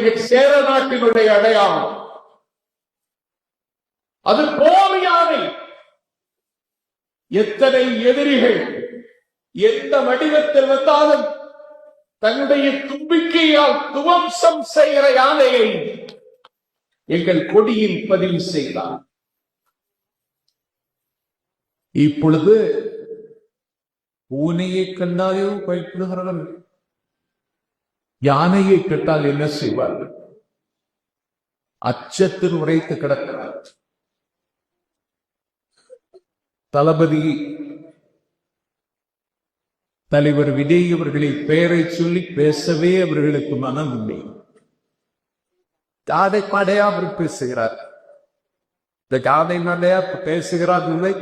எங்கள் சேர நாட்டினுடைய அடையாளம். அது போர் யானை எத்தனை எதிரிகள் எந்த வடிவத்தில் வந்தாலும் தன்னுடைய தும்பிக்கையால் துவம்சம் செய்கிற யானையை எங்கள் கொடியில் பதிவு செய்தார். இப்பொழுது பூனையை கண்டாயோ பயப்படுகிறார்கள். யானையை கேட்டால் என்ன செய்வார்கள்? அச்சத்தில் உரைத்து கிடக்கிறார். தளபதி தலைவர் விஜய் அவர்களை பெயரை சொல்லி பேசவே அவர்களுக்கு மனம் இல்லை காதை படையா அவர் பேசுகிறார்? இந்த காதை நடையா பேசுகிறார் இல்லை.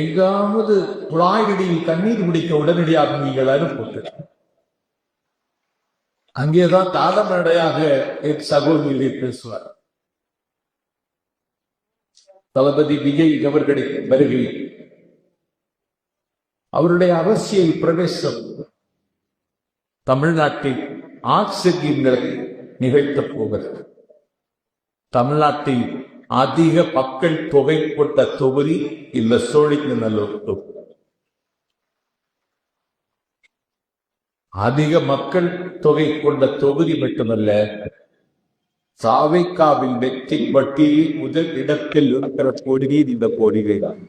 எங்காவது குழாயடியில் தண்ணீர் குடிக்க உடனடியாக நீங்கள் அனுப்புங்க அங்கேதான் தாளமடையாக என் சகோதரி பேசுவார். தளபதி விஜய் அவர்களை வருகை அவருடைய அரசியல் பிரவேசம் தமிழ்நாட்டில் ஆச்சரியங்களை நிகழ்த்த போகிறது. தமிழ்நாட்டில் அதிக மக்கள் தொகை கொண்ட தொகுதி இந்த சோழிங்கநல்லூர் தொகுதி. அதிக மக்கள் தொகை கொண்ட தொகுதி மட்டுமல்ல சாவைக்காவின் வெற்றி பட்டியலில் முதல் இடத்தில் இருக்கிற கோடியே இந்த கோடிகை தான்.